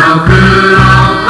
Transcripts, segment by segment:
Now good. on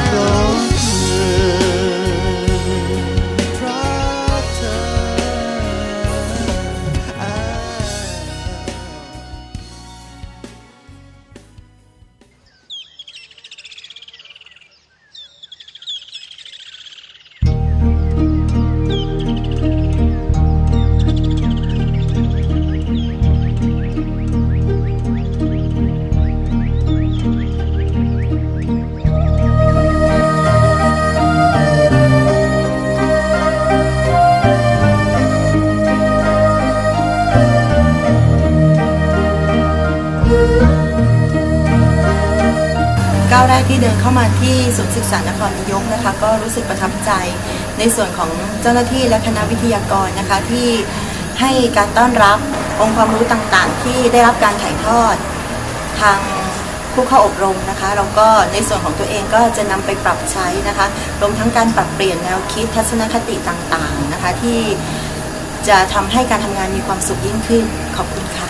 ก้าวแรกที่เดินเข้ามาที่ศูนย์ศึกษานครนายกนะคะ ก็รู้สึกประทับใจในส่วนของเจ้าหน้าที่และคณะวิทยากรนะคะที่ให้การต้อนรับองค์ความรู้ต่างๆ ที่ได้รับการถ่ายทอดทางผู้เข้าอบรมนะคะแล้วก็ในส่วนของตัวเองก็จะนำไปปรับใช้นะคะรวมทั้งการปรับเปลี่ยนแนวคิดทัศนคติต่างๆนะคะที่จะทำให้การทำงานมีความสุขยิ่งขึ้นขอบคุณค่ะ